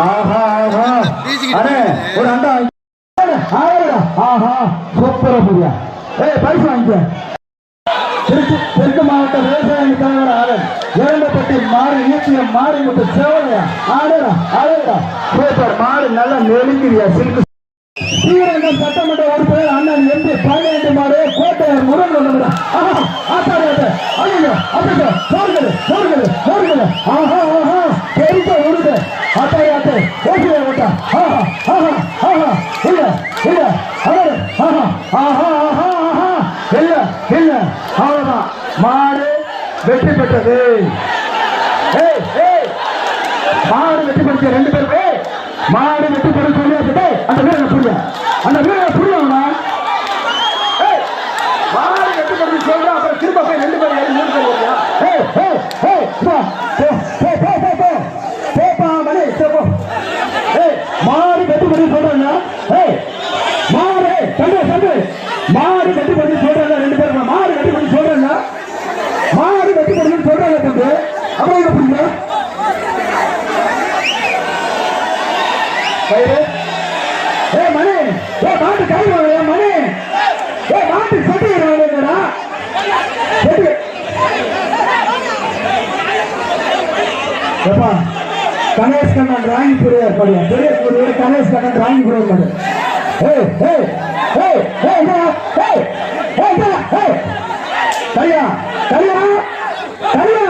ஆஹா ஆஹா. அண்ணே ஒரு அண்டா. ஆஹா சூப்பரா புரியா. ஏய் பரிசு வாங்கிக்க. திருச்சி தெற்கு மாவட்ட விவசாய தலைவர் ஆளன் இரண்டப்பட்டி மாடு ஈட்டிய மாடு முட்டு சேவலையா? ஆடுறா ஆடுறா சூப்பர் மாடு நல்லா நெருங்கிறியா சில்கு. ஸ்ரீரங்கம் சட்டமன்ற உறுப்பினர் அண்ணன் எம்பி பதினைந்து மாடு கோட்டையர் முருகன் நம்புறா ஆஹா ஆத்தாடி ஐயோ அப்படிங்க போடுகிறது போடுகிறது போடுகிறது ஆஹா ஆஹா. பெருசா உருது. ஆத்தாடி ஆத்தே ஓட்டியா ஓட்டா ஆஹா ஆஹா ஆஹா. இல்ல இல்ல. அவரு ஆஹா ஆஹா ஆஹா ஆஹா. இல்ல இல்ல. அவ்வளவுதான். மாடு வெற்றி பெற்றது. ஏய் ஏய். மாடு வெற்றி பெற்ற ரெண்டு பேரும். ஏய் மாடு வெற்றி பெற்ற சொல்லியாச்சு. டேய் அந்த வீரனை புரிய? அந்த வீரனை புரியவனா மாடு கட்டி பண்ணி சொல்றாங்க ரெண்டு பேரும் மாடு வெற்றி பெற்ற சொல்றாங்க மாடு வெற்றி பெற்ற சொல்றாங்க தம்பி. அப்புறம் என்ன புரியுங்க ஏ மணி ஏ மாட்டு கயிறு வாங்க மணி. ஏ மாட்டு சட்டி வாங்கடா சட்டி ஏப்பா கணேஷ் கண்ணன் டிராயிங் புரிய படியா பெரிய கணேஷ் கண்ணன் டிராயிங் புரிய மாடு ஏய் ஏய் ஏய் ஏய் என்ன ஏய் ஏய் என்ன ஏய் கரியா கரியா கரியா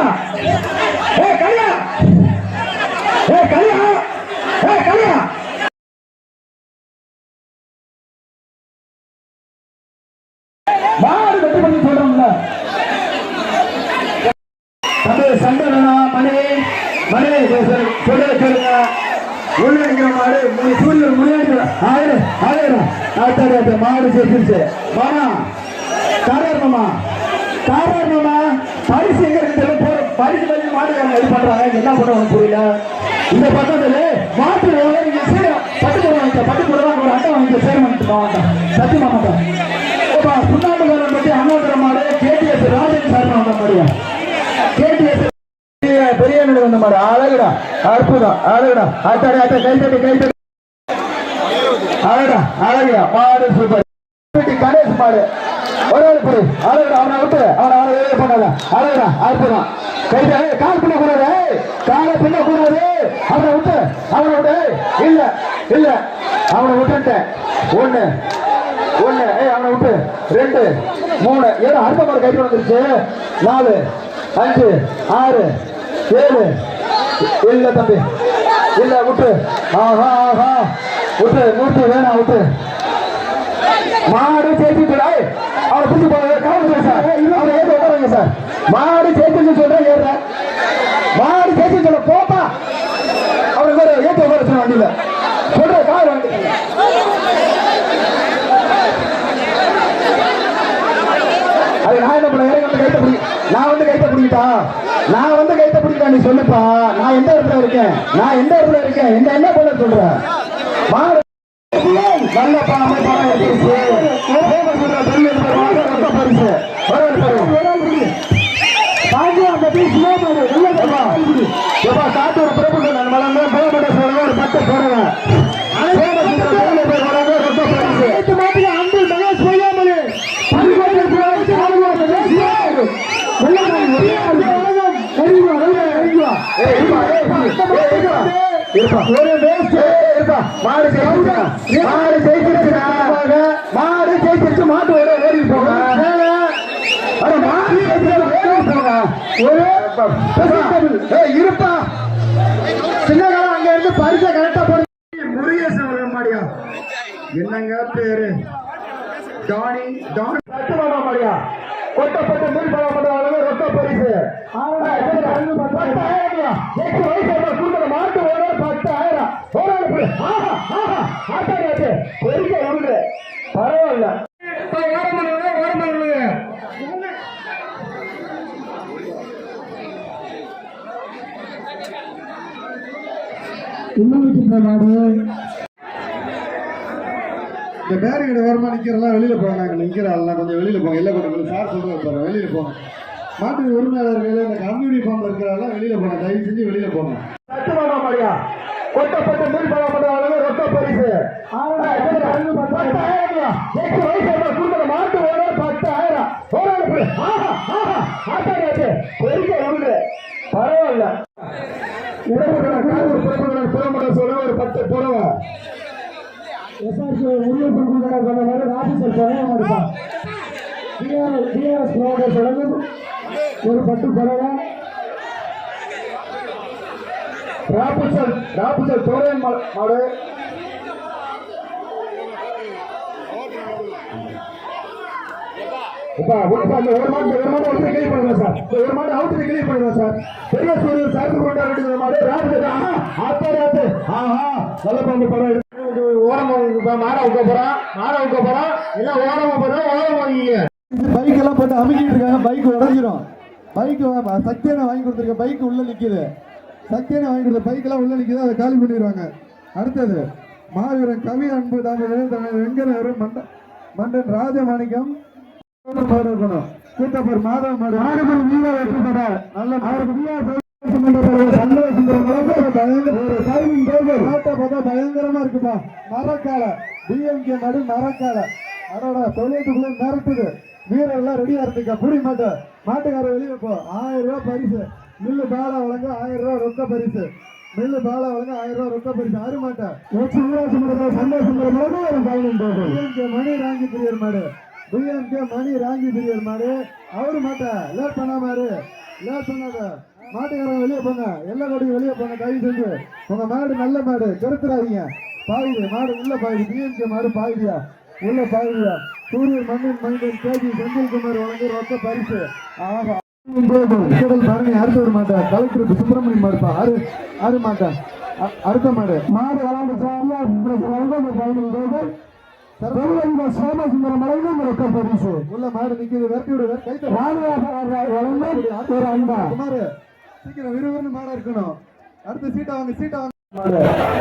ஏய் கரியா ஏய் கரியா ஏய் கரியா மாடு வெற்றி பண்ணி சொல்றோம்ல. தம்பி சண்டை வேணாம் மணி மணி சொல்ல சொல்லுங்க உள்ள மாடு மூணு சூரியன் முன்னாடி ஆயிரம் ஆயிரம். ஆத்தாடி ஆத்த மாடு சேர்த்துருச்சு. மாமா காரார் மாமா பரிசு எங்க இருக்கு போற பரிசு பண்ணி இது பண்றாங்க. என்ன பண்ணுவாங்க புரியல. இந்த பக்கத்துல மாட்டு நீங்க சீர பட்டு போட வாங்கிக்க. பட்டு ஒரு அட்டை வாங்கிக்க. சேர மாட்டேன் சத்தியமா மாட்டேன் சுண்ணாம்புகாரன் பற்றி அண்ணாதுர மாடு கேடிஎஸ் ராஜன் சார் வந்த மாடியா கேடிஎஸ் பெரிய நடு வந்த மாடு அழகுடா அற்புதம் அழகுடா ஆத்தாடி ஆத்தா கை தட்டி கை தட்டி அழகா அழகுடா மாடு சூப்பர் பெட்டி கணேஷ் மாடு ஒரு ஆள் புடி அழகுடா அவனை விட்டு அவனை அவனை வெளியே பண்ணாத அழகுடா அற்புதம் கை கால் பண்ண கூடாது ஏய், காலை பின்ன கூடாது அவனை விட்டு அவனை விட்டு ஏய், இல்ல இல்ல அவனை விட்டுட்டேன் ஒண்ணு ஒண்ணு ஏய் அவனை விட்டு ரெண்டு மூணு ஏழு அடுத்த மாடு கைட்டு வந்துருச்சு நாலு அஞ்சு ஆறு ஏழு. இல்ல தம்பி. இல்ல விட்டு. ஆஹா ஆஹா. விட்டு மூர்த்தி வேணாம் விட்டு. மாடு ஏய், அவனை பிடிச்சி போங்க கவனிங்க சார். அவனை ஏற்று உட்காருங்க சார். மாடு ஜெயிச்சுன்னு சொல்றேன் ஏறுறேன். மாடு ஜெயிச்சு சொல்ல போப்பா. அவனுக்கு ஒரு ஏற்று உட்கார வச்சு வண்டியில. சொல்றேன் கார் வண்டி. அது நான் என்ன பண்ண? நான் வந்து கைத்த பிடிக்கிட்டா? நான் வந்து கைத்த நீ சொல்லுப்பா. நான் எந்த இடத்துல இருக்கேன்? நான் எந்த இடத்துல இருக்கேன்? என்ன என்ன பண்ண சொல்ற. மாடு நல்ல பாமை பாமை ஒரு வேஸ்ட் இருப்பா. மாடு மாடு ஜெயிச்சிருச்சுடா. மாடு ஜெயிச்சிருச்சு மாட்டு ஓடி போங்க அட மாடு ஓடி ஒரு ஏய் இருப்பா. சின்னகாலம் அங்க இருந்து பரிசை கரெக்டா போடு. முருகேசன் மாடியா? என்னங்க பேரு? டானி டான் சத்துமாமா மாடியா? கொட்டப்பட்ட மீன் பழம் பண்ற அளவு ரொட்ட பரிசு பத்தாயிரம் எட்டு வயசு கொடுக்குற மாட்டு ஓட பத்தாயிரம். ஓடாது ஆஹா ஆஹா. ஆட்டாடியாச்சு பெரிய ஒன்று பரவாயில்ல. இன்னும் மாடு இந்த பேரிகடை ஓரமா நிக்கிறலாம் வெளியில போங்க நாங்க நிக்கிறாள் கொஞ்சம் வெளியில போங்க எல்லாம் கொஞ்சம் சார் சொல்றது பாருங்க வெளியில போங்க. மாட்டு உரிமையாளர்கள் இந்த கம்யூனி ஃபார்ம்ல இருக்கிறாங்க வெளியில போங்க தயவு செஞ்சு வெளியில போங்க. கொட்டப்பட்ட பழப்பட்ட வழங்க ரொக்க பரிசு. எட்டு வயசு கொடுக்குற மாட்டு ஓட பத்தாயிரம். பரவாயில்ல. சொல்ல ஒரு பத்து புறவை ஒரு பத்து புறவை ராபுசல் ராபுசல் தோரையன் மாடு. இப்ப அந்த ஒரு மாடு ஒரு மாடு பண்ணுங்க சார். ஒரு மாடு அவுட்டு பண்ணுங்க சார். பெரிய சூரியன் சார்ந்து கொண்டா மாடு. ராபுசல் ஆஹா ஆத்தாடி ஆத்து. ஆஹா நல்ல பங்கு படம் போறான் போறான் எல்லாம் ஓரமா போறோம் ஓரம் வாங்கிங்க பைக் எல்லாம் போட்டு அமுக்கிட்டு இருக்காங்க. பைக் உடஞ்சிரும். பைக் சக்தியான வாங்கி கொடுத்துருக்க. பைக் உள்ள நிக்குது. சக்தியான வாங்கி கொடுத்த பைக் எல்லாம் உள்ள நிக்குது. அதை காலி பண்ணிடுவாங்க. அடுத்தது மாவீரன் கவி அன்பு தாங்கள் வெங்கடவர் மண்ட மண்டன் ராஜமாணிக்கம். கூத்தப்பர் மாதவ மாடு. மாடுபடி வீர வெற்றி பெற நல்ல பயங்கரமா இருக்குப்பா மரக்கால டிஎம்கே நடு மரக்கால அதோட தொழிலுக்குள்ள நிரப்புது வீரர்லாம் ரெடியா இருந்துக்க புடி மாட்டை மாட்டுக்கார வெளியே போ ஆயிரம் ரூபாய் பரிசு மில்லு பாலா வழங்க ஆயிரம் ரூபாய் ரொக்க பரிசு மில்லு பாலா வழங்க ஆயிரம் ரூபாய் ரொக்க பரிசு ஆறு மாட்டேன் சந்தோஷம் போகும் டிஎம்கே மணி ராங்கி பிரியர் மாடு டிஎம்கே மணி ராங்கி பிரியர் மாடு அவரு மாட்டேன் லேட் பண்ணாமாரு லேட் பண்ணாத மாட்டுக்காரங்க வெளியே போங்க. எல்லா கொடியும் வெளியே போங்க. தயவு செஞ்சு. உங்க மாடு நல்ல மாடு. கெடுத்துறாதீங்க பாயுது. மாடு உள்ள பாயுது. டிஎம்கே மாடு பாயுதியா? உள்ள பாயுதியா? சூரியன் மண்ணின் மனிதன் கேஜி செந்தில்குமார் வழங்க ரொக்க பரிசு. ஆஹா. பரணி அடுத்த ஒரு மாட்டேன் கலெக்டருக்கு சுப்பிரமணியம் மாடுப்பா. அரு மாட்டேன் அ- அடுத்த மாடு. மாடு வளர்ந்து சோமசுந்தரம் மலையிலும் ரொக்க பரிசு. உள்ள மாடு நிக்குது. விரட்டி விடு. கைத்த ஒரு அன்பா. குமார் சீக்கிரம் விறுவிறுன்னு மாட இருக்கணும். அடுத்த சீட்டை வாங்க சீட்டை வாங்க.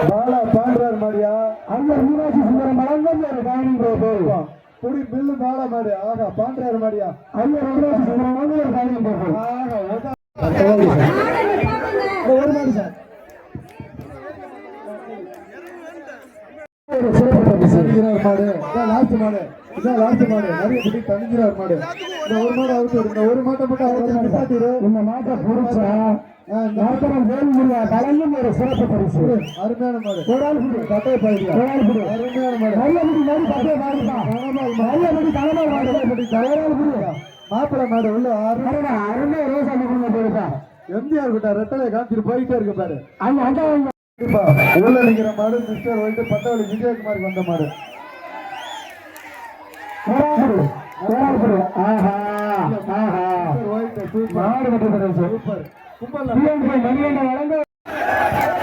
பாலா பாண்டார் மாடியா அங்க மீனாட்சி சுந்தரம் மலங்கம் ஒரு காணிங்க புடி பில்லு பாலா மாடு ஆகா பாண்டார் மாடியா அங்க மீனாட்சி சுந்தரம் மலங்கம் ஒரு ஆகா ஒரு மாடு சார். ஒரு சிறப்பு மாடு லாஸ்ட் மாடு இதான் லாஸ்ட் மாடு? நிறைய குட்டி தணிஞ்சிரார் மாடு. இந்த ஒரு மாடு அவுத்து இந்த ஒரு மாட்டை மட்டும் அவுத்து நிப்பாட்டிரு இந்த மாட்டை புடிச்சா நாத்தனம் வேலுமுருகா கலங்கும் ஒரு சிறப்பு பரிசு. அருமையான மாடு. கோடால் குடி. கட்டை பயிர் கோடால் குடி. அருமையான மாடு. நல்ல முடி உள்ள எம்ஜிஆர் கிட்ட ரெட்டலை காமிச்சிட்டு போயிட்டே இருக்கு பாரு. அங்க அங்க கண்டிப்பா. உள்ள நிக்கிற மாடு மிஸ்டர் ஒயிட் பட்டவளி விஜயகுமாருக்கு வந்த மாடு.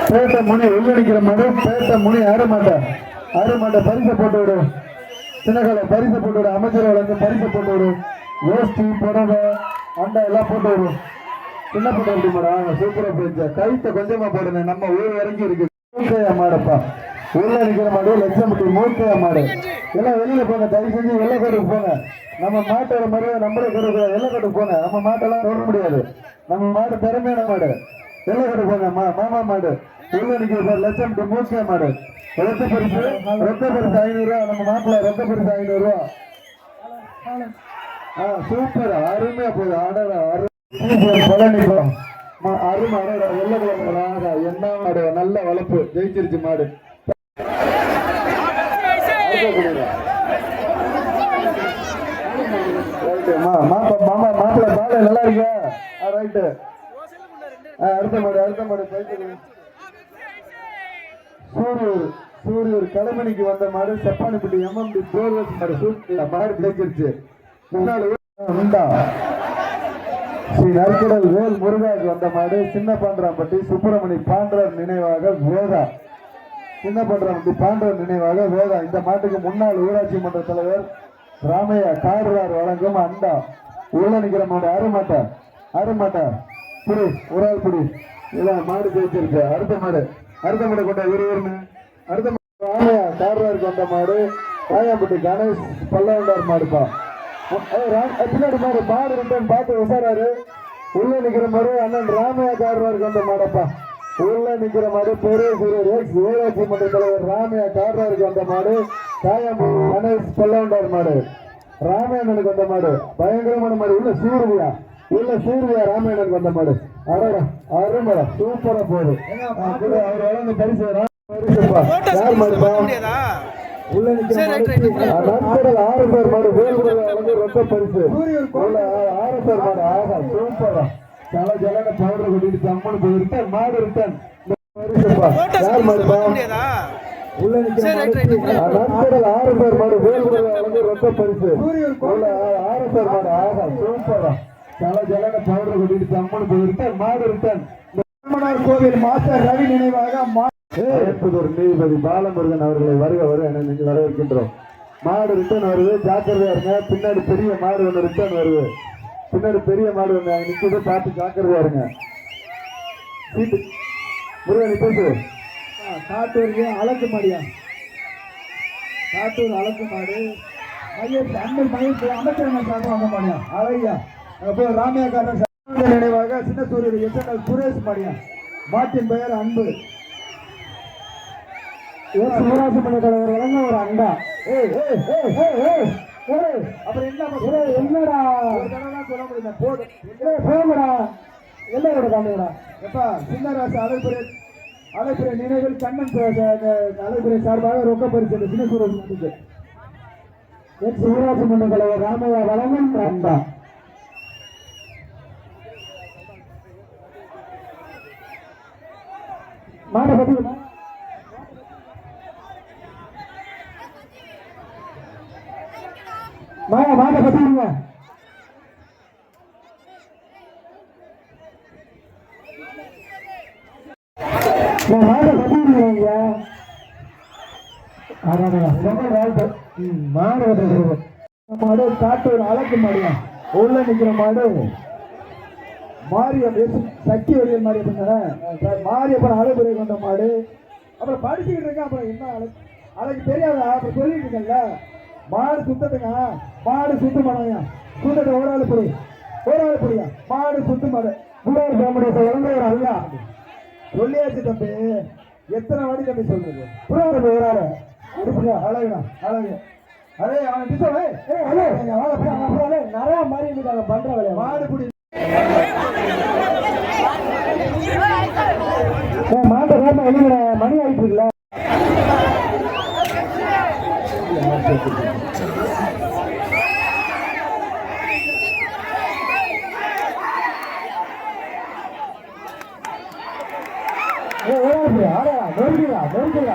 பேட்ட முனி உள்ள நிக்கிற மாடு பேட்ட முனி ஆறு மாட்டை ஆறு மாட்டை பரிசை போட்டு விடு சின்னகால பரிசை போட்டு விடு அமைச்சர் வழங்கும் பரிசை போட்டு விடு வேஷ்டி புடவை அண்டா எல்லாம் போட்டு விடு சின்ன போட்டு எப்படி மேடம் சூப்பரா போயிடுச்சு. கைத்த கொஞ்சமா போடுங்க நம்ம ஊர் வரைக்கும் இருக்கு மூக்கையா மாடப்பா. உள்ள நிக்கிற மாடு லட்சம்பட்டி மூக்கையா மாடு. எல்லாம் வெளியில போங்க தயவு செஞ்சு வெள்ளக்கோட்டுக்கு போங்க. நம்ம மாட்டோட மரியாதை நம்மளே கொடுக்க வெள்ளக்கோட்டுக்கு போங்க. நம்ம மாட்டெல்லாம் தொட முடியாது. நம்ம மாடு திறமையான மாடு. வெள்ளக்கோட்டுக்கு போங்க மா மாமா மாடு. உள்ள நிக்கிற பாரு லட்சம்பட்டி மூக்கையா மாடு. ரத்த பரிசு ரத்த பரிசு ஐநூறு நம்ம மாப்பிள்ள ரத்த பரிசு ஐநூறு ஆ சூப்பர். அருமையா போகுது. ஆடா அரு பழனிப்பம் அருமை அடடா. வெள்ள குழம்புறாங்க என்ன மாடு? நல்ல வளர்ப்பு. ஜெயிச்சிருச்சு மாடு. மாமா மாப்பிள்ள பாலை நல்லா இருக்கா ரைட்டு ஆ அடுத்த மாடு அடுத்த மாடு போயிட்டு சூரியர் சூரியூர் கடமணிக்கு வந்த மாடு செப்பானிப்பட்டி எம்எம்டி போர்வஸ் மாடு சூப்பர் மாடு ஜெயிச்சிருச்சு முன்னாடி உண்டா? ஸ்ரீ நற்கடல் வேல் முருகாக்கு வந்த மாடு சின்ன பாண்டராம்பட்டி சுப்பிரமணி பாண்டவர் நினைவாக வேதா. என்ன பாண்டராம்பட்டி பாண்டவர் நினைவாக வேதா இந்த மாட்டுக்கு முன்னாள் ஊராட்சி மன்ற தலைவர் ராமையா காடுறார் வழங்கும் அண்டா உள்ள நிக்கிற மாடு அருமாட்டா அருமாட்டா. புடி ஒரு ஆள் புடி இதான் மாடு ஜெயிச்சிருக்கு அடுத்த மாடு. அடுத்த மாடு கொண்ட விறுவிறுன்னு அடுத்த மாடு ராமையா காடுறாருக்கு கொண்ட மாடு. ராயாம்பட்டி கணேஷ் பல்லவண்டார் மாடுப்பா. ரா- பின்னாடி மாடு மாடு ரெண்டு பார்த்து விசாராரு உள்ள நிக்கிற மாதிரி அண்ணன் ராமையா காரருக்கு கொண்ட மாடப்பா. உள்ள நிக்கிற மாடு பெரிய சூரியர் ஊராட்சி மன்ற தலைவர் ராமையா கார்னருக்கு வந்த மாடு காயம் கணேஷ் கொல்லவண்டார் மாடு. ராமாயணனுக்கு வந்த மாடு பயங்கரமான மாடு. உள்ள சூர்வியா உள்ள சூர்வியா ராமாயணனுக்கு வந்த மாடு. அடடா அருமடா சூப்பரா போகுது. அவர் வளர்ந்த பரிசு. யார் மாடுப்பா உள்ள நிக்கிற மாடு ஆறு பேர் மாடு வேல்குடல வளர்ந்து ரொம்ப பரிசு. ஆறு பேர் மாடு. ஆகா சூப்பரா. தல ஜலன பவுடர் கொட்டிட்டு தம்மனு போய் ரிட்டர்ன் மாடு ரிட்டர்ன் உள்ள நிக்கிற மாடு நண்பர்கள் ஆறு பேர் மாடு ரொம்ப பரிசு. ஆறு பேர் மாடு. ஆகா சூப்பரா தல ஜலன பவுடர் கொட்டிட்டு தம்மனு போய் ரிட்டர்ன் மாடு ரிட்டர்ன் கோவில் மாஸ்டர் ரவி நினைவாக மா- ஏற்பதொரு நீதிபதி பாலமுருகன் அவர்களை வருக வருக என நீங்கள் வரவேற்கின்றோம். மாடு ரிட்டர்ன் வருது ஜாக்கிரதையா இருங்க. பின்னாடி பெரிய மாடு ஒன்று ரிட்டர்ன் வருது. பின்னாடி பெரிய மாடு நிக்குது பார்த்து ஜாக்கிரதையா இருங்க. சீட்டு. முருகன் பேசு. காட்டூருக்கு அழகு மாடியா? காட்டூர் அழகு மாடு. மகேஷ் அண்ணன் மகேஷ் அமைச்சர் சார்பாக வந்த மாடியா? அழகியா? அங்க போய் ராமியாக்காரன் சர்வானந்த நினைவாக சின்ன சூரியர் எஸ்என்எல் சுரேஷ் மாடியா? மாட்டின் பெயர் அன்பு. ஊராட்சி மன்ற தலைவர் வழங்க ஒரு அண்டா ஏய் ஏய் ஏய் ஏய். அப்புறம் என்ன என்னடா? சொல்ல போங்கடா. எல்லையோட காமிடா எப்பா சின்னராசு அலைப்புரை அலைப்புரை நினைவில் கண்ணன் அலைப்புரை சார்பாக ரொக்க பரிசு மாட்டுக்கு எக்ஸ் ஊராட்சி மன்ற தலைவர் ராமையா மாட்டை பத்தி மாயா மாட்டை பத்திடுங்க மாட்டை பத்திடுங்க மாடு மாடு காட்டூர் அழகு மாடியா? உள்ள நிக்கிற மாடு. மாரியம் சக்தி வழியில் மாரியப்பன் தானே? சார் மாரியப்பன் அழகுரை கொண்ட மாடு. அப்புறம் படிச்சுக்கிட்டு இருக்கேன் அப்புறம் என்ன அழகு? அழகு தெரியாதா? அப்புறம் சொல்லிட்டு இருக்கேன்ல. மாடு சுத்தத்துங்க மாடு சுத்து மாடையா சுத்தத்தை ஒரு ஆள் புடி ஒரு ஆள் புடியா மாடு சுத்து மாடு. புலவர் பேமுடைய இளந்தையர் அல்ல சொல்லியாச்சு தம்பி. எத்தனை வாடி தம்பி சொல்றது? புலவர் பேராரு நிறைய மாதிரி இருக்காங்க பண்ற வேலையை. மாடு புடி. மாட்ட வேலை? வெளியிட மணி ஆயிட்டு இருக்குல்ல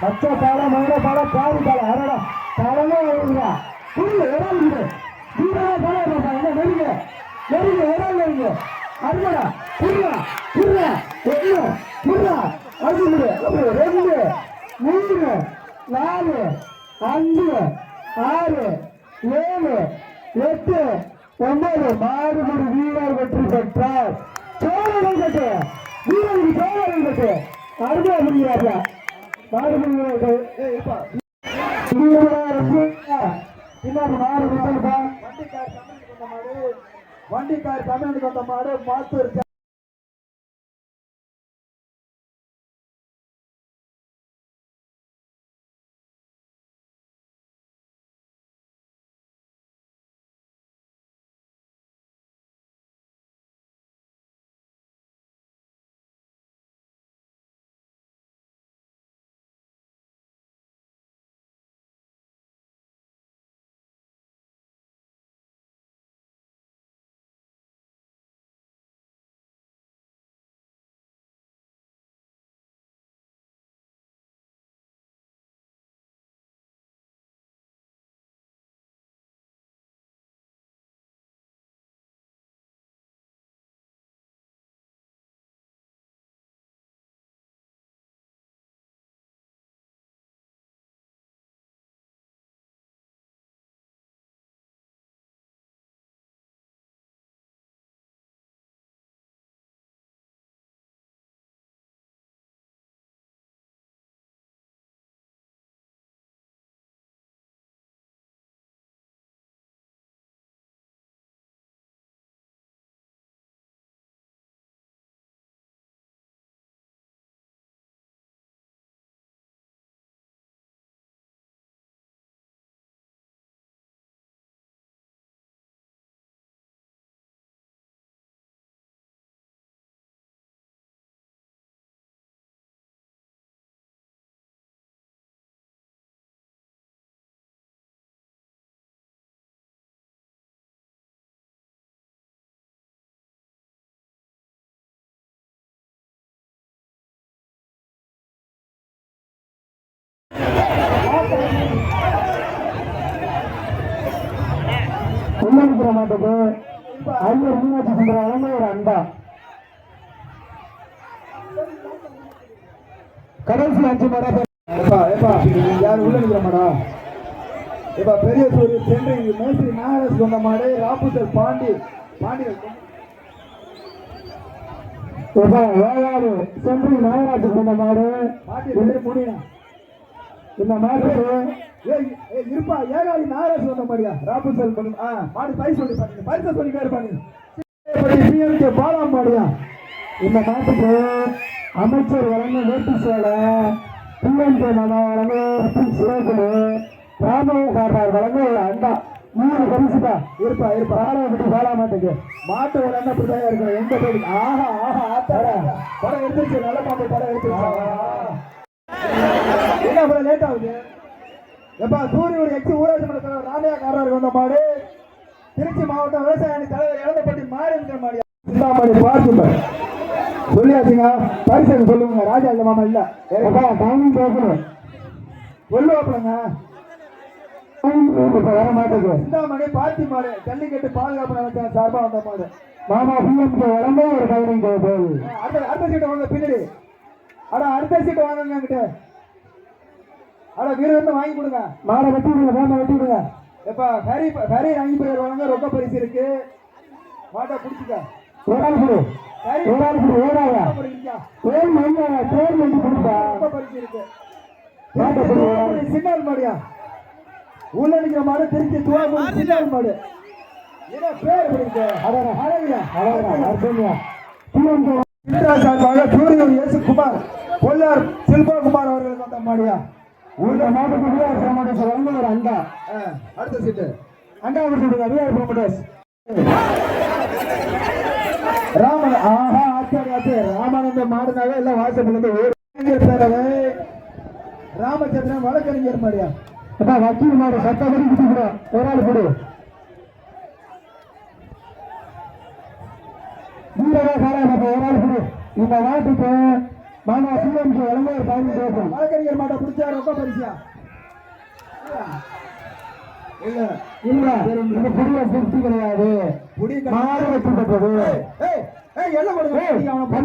பச்சை பாட மயில பாட பாரு பாட அரடா தலையே வருங்க புரியல இடம் இல்லை தூரமா பாட மாட்டா என்ன நெருங்க. நெருங்க இடம் நெருங்க. அருமடா. புரியா புரியா ஒண்ணு. புரியல அஞ்சு ரெண்டு மூணு நாலு அஞ்சு ஆறு ஏழு எட்டு ஒன்பது. மாறுபடி வீரர் வெற்றி பெற்றார். சோழர்கள் கட்டு வீரருக்கு சோழர்கள் கட்டு அருமையா முடிகிறார்கள் வண்டிக்கார் தமிழுக்கு வந்த வந்த மாடு மாத்தூர் உள்ளிருக்கிற மாட்டுக்கு ஐயர் மீனாட்சி சுந்தரம் ஒரு அண்டா கடைசி அஞ்சு மாடா ஏப்பா ஏப்பா யார் உள்ள நிக்கிற மாடா? ஏப்பா பெரிய சூரிய சென்னை மேஸ்திரி நாகராஜ் சொன்ன மாடு ராபுசர் பாண்டி பாண்டி வேளாறு சென்று நாகராஜ் சொன்ன மாடு பாண்டி முடியும் இந்த மாட்டுக்கு இருப்பா. ஏகாதி நாகராஜ் சொன்ன மாதிரியா? ராபு செல் பண்ணு. ஆ மாடு பை சொல்லி பாருங்க பரிசு சொல்லி பேர் பண்ணி. பிஎம்கே பாலாம் மாடியா இந்த மாட்டுக்கு அமைச்சர் வழங்க நோட்டீஸோட சேலை பிஎன்கே மாமா வழங்க சிவகுலு காப்பார் வழங்க ஒரு அண்டா. மூணு பரிசுதா இருப்பா இருப்பா. ஆளை விட்டு பாலா மாட்டுக்கு மாட்டு ஒரு அண்ணா அப்படிதான் இருக்கணும். எங்க போய் ஆஹா ஆஹா ஆத்தாடா. படம் எடுத்துருச்சு. நல்ல மாட்டு படம் எடுத்துருச்சு. என்ன அப்புறம் லேட் ஆகுது? எப்பா சூரிய ஒரு எக்ஸ் ஊராட்சி மன்ற தலைவர் ராமையாக்காரர் வந்த மாடு. திருச்சி மாவட்டம் விவசாய அணி தலைவர் இளந்தப்பட்டி மாடு இருக்கிற மாடியா? சிந்தாமணி பார்த்து சொல்லியாச்சுங்க. பரிசு சொல்லுங்க. ராஜா இல்ல மாமா இல்ல. டைமிங் பேசணும். சொல்லுவாப்பிலங்க வர சிந்தாமணி பார்த்தி மாடு ஜல்லிக்கட்டு பாதுகாப்பு நினைச்சேன் சார்பா வந்த மாடு. மாமா பிஎம்கே வழங்க ஒரு அடுத்த அடுத்த சீட்டை வாங்க பின்னாடி. அட அடுத்த சீட்டை வாங்குங்க என்கிட்ட அட வீடு வந்து வாங்கி கொடுங்க மாடை வெட்டி விடுங்க மாமா வெட்டி விடுங்க எப்பா ஹரி ஹரி வாங்கி போய் வாங்க ரொக்க பரிசு இருக்கு மாட்டை பிடிச்சிக்க ஒரு ஆள் கொடு ஒரு ஆள் கொடு ரொக்க பரிசுக்கா. தேர் மண்ணா தேர் மண்டி கொடுப்பா ரொக்க பரிசு இருக்கு மாட்டை கொடு. சின்னால் மாடியா உள்ள நிக்கிற மாடு திருச்சி துவாக்குடி சின்னால் மாடு என்ன பேர் இருக்கு அடடா. அழகியா அவ்வளவுதான் அர்த்தமியா சார்பாக சூரியன் இயேசு குமார் பொல்லார் சில்பா குமார் அவர்களுக்கு வந்த மாடியா? உள்ள மாட்டுக்கு விஆர் ப்ரமோட்டர்ஸ் வழங்க ஒரு அண்டா. அடுத்த சீட்டு. அண்டா கொடுத்துடுங்க விஆர் ப்ரமோட்டர்ஸ் ராமன் ஆஹா ஆச்சாரி ஆச்சு ராமானந்த மாடுனாவே எல்லாம் வாசப்பட்டு இருந்து ஊர் பேரவை. ராமச்சந்திரன் வழக்கறிஞர் மாடியா? அப்பா வக்கீல் மாடு சட்டப்படி குடிக்கூட ஒரு ஆள் கொடு வீரரா காராமப்பா ஒரு ஆள் கொடு இந்த நாட்டுக்கு மாமா வழங்க ஒரு டைமிங் பேசணும் வழக்கறிஞர் மாட்டை பிடிச்சா ரொம்ப பரிசியா இல்ல இல்ல இந்த புதிய திருப்தி கிடையாது. புடி மாடு வெற்றி பெற்றது ஏய் ஏய் கொடுங்க நீங்க அவனை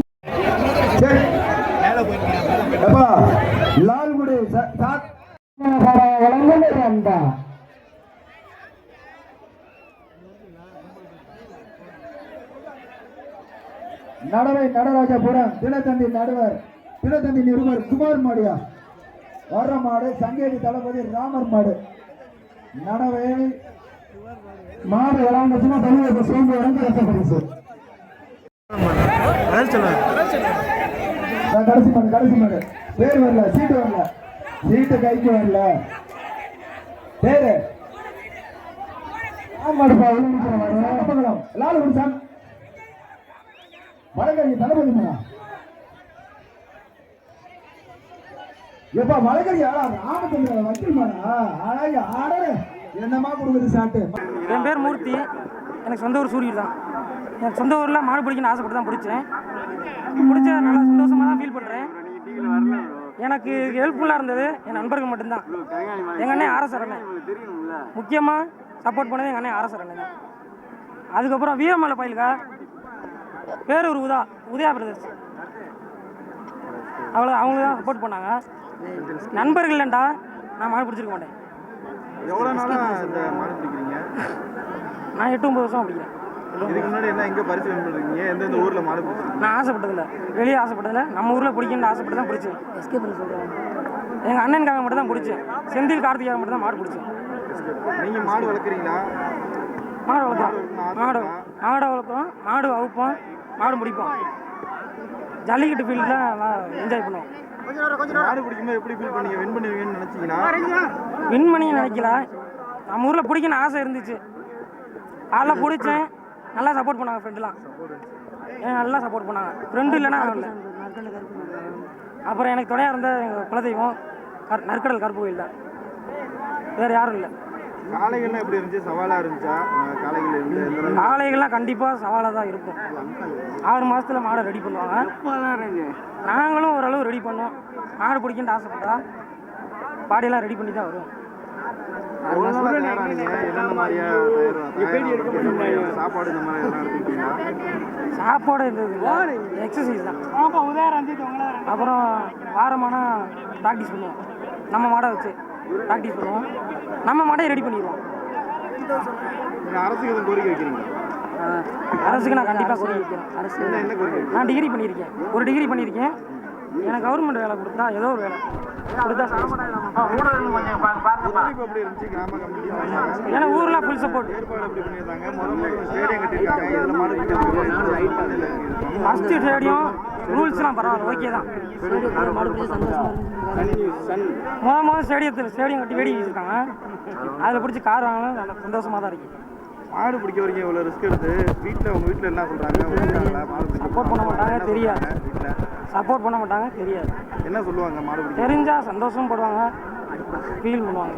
லால்குடி சாத் வழங்க ஒரு நடவை நடராஜபுரம் தினத்தந்தி நடுவர் தினத்தந்தி நிருபர் குமார் மாடியா. வர மாடு சங்கேதி தளபதி ராமர் மாடு. நடவை மாடு விளாண்டுச்சுன்னா தமிழக சேர்ந்து இறங்கி கஷ்டப்படுது நான் கடைசி மாடு கடைசி மாடு. பேர் வரல சீட்டு வரல. சீட்டு கைக்கு வரல. பேரு. ஆமாடுப்பா விளையாடுற மாடு. லாலு லாலுகுடி வழக்கறிஞர் தளபதி மனா எப்பா ஆளா ராமச்சந்திர வக்கீல் மாடா அழகு ஆடரு என்னமா கொடுக்குது சாட்டு? என் பேர் மூர்த்தி. எனக்கு சொந்த ஊர் சூரியர் தான். எனக்கு சொந்த ஊரில் மாடு பிடிக்கணும்னு ஆசைப்பட்டு தான் பிடிச்சேன். பிடிச்ச நல்லா சந்தோஷமாக தான் ஃபீல் பண்ணுறேன் எனக்கு ஹெல்ப்ஃபுல்லாக இருந்தது என் நண்பர்கள் மட்டும்தான். எங்கள் அண்ணன் ஆர்எஸ் அண்ணன் முக்கியமாக சப்போர்ட் பண்ணது எங்கள் அண்ணன் ஆர்எஸ் அண்ணன் தான். அதுக்கப்புறம் வீரமலை பயிலுக்கா பேரூர் உதா உதயா பிரதர்ஸ் அவ்வளோ அவங்க தான் சப்போர்ட் பண்ணாங்க. நண்பர்கள் இல்லைண்டா நான் மாடு பிடிச்சிருக்க மாட்டேன். எவ்வளோ நாளாக இந்த மாடு பிடிக்கிறீங்க? நான் எட்டு ஒம்பது வருஷம் பிடிக்கிறேன். இதுக்கு முன்னாடி என்ன எங்கே பரிசு வின் பண்ணுறீங்க எந்தெந்த ஊரில் மாடு பிடிச்சிருக்கீங்க நான் ஆசைப்பட்டதில்ல. வெளியே ஆசைப்பட்டதில்ல. நம்ம ஊரில் பிடிக்கணும்னு ஆசைப்பட்டு தான் பிடிச்சேன். சொல்கிறேன் எங்கள் அண்ணனுக்காக மட்டும் தான் பிடிச்சேன். செந்தில் கார்த்திகாக மட்டும் தான் மாடு பிடிச்சேன். நீங்கள் மாடு வளர்க்குறீங்களா? மாடு வளர்க்குறோம். மாடு மாடு வளர்க்குறோம். மாடு அவுப்போம் மாடு முடிப்போம். ஜல்லிக்கட்டு ஃபீல்டில் என்ஜாய் பண்ணுவோம். மாடு பிடிக்கும்போது எப்படி ஃபீல் பண்ணீங்க? வின் பண்ணுவீங்கன்னு நினச்சிங்கன்னா? வின் பண்ணி நினைக்கல. நம்ம ஊரில் பிடிக்கணும்னு ஆசை இருந்துச்சு. அதில் பிடிச்சேன். நல்லா சப்போர்ட் பண்ணாங்க ஃப்ரெண்டுலாம் ஏன் நல்லா சப்போர்ட் பண்ணாங்க. ஃப்ரெண்டு இல்லைன்னா இல்லை அப்புறம் எனக்கு துணையாக இருந்த எங்கள் குலதெய்வம் கர் நற்கடல் கருப்பு கோயில் தான். வேறு யாரும் இல்லை. காளைகள்லாம் எப்படி இருந்துச்சு? சவாலாக இருந்துச்சா? காளைகள்? காளைகள்லாம் கண்டிப்பாக சவாலாக தான் இருக்கும். ஆறு மாதத்தில் மாடை ரெடி பண்ணுவாங்க. நாங்களும் ஓரளவு ரெடி பண்ணுவோம். மாடு பிடிக்கணும்னு ஆசைப்பட்டா பாடியெல்லாம் ரெடி பண்ணி தான் வரும் சாப்பாடு இந்த மாதிரி எல்லாம் எடுத்துக்கிட்டீங்களா? சாப்பாடு இருந்தது எக்ஸசைஸ் தான். அப்புறம் வாரமான ப்ராக்டிஸ் பண்ணுவோம். நம்ம மாடை வச்சு. ப்ராக்டிஸ் பண்ணுவோம். நம்ம மாடையை ரெடி பண்ணிடுவோம். அரசுக்கு எதுவும் கோரிக்கை வைக்கிறீங்களா? ஆஹ் அரசுக்கு நான் கண்டிப்பாக கோரிக்கை வைக்கிறேன். அரசு. என்ன என்ன கோரிக்கை வைக்கிறீங்க? நான் டிகிரி பண்ணியிருக்கேன். ஒரு டிகிரி பண்ணியிருக்கேன். எனக்கு கவர்மெண்ட் வேலை கொடுத்தா ஏதோ ஒரு வேலை. கொடுத்தா ஏன்னா ஊர்லாம் ஃபுல் சப்போர்ட் ஃபஸ்ட்டு ஸ்டேடியம் ரூல்ஸ்லாம் பரவாயில்ல ஓகே தான். முத முதல் ஸ்டேடியத்தில் ஸ்டேடியம் கட்டி வேடி வச்சுருக்காங்க. அதில் பிடிச்சி கார் வாங்கினா நல்லா சந்தோஷமாக தான் இருக்கு. மாடு பிடிக்க வரைக்கும் இவ்வளோ ரிஸ்க் எடுத்து வீட்டில் உங்கள் வீட்டில் என்ன சொல்கிறாங்க சப்போர்ட் பண்ண மாட்டாங்க தெரியாது. சப்போர்ட் பண்ண மாட்டாங்க தெரியாது. என்ன சொல்லுவாங்க மாடு பிடிக்க? தெரிஞ்சா சந்தோஷம் படுவாங்க ஃபீல் பண்ணுவாங்க.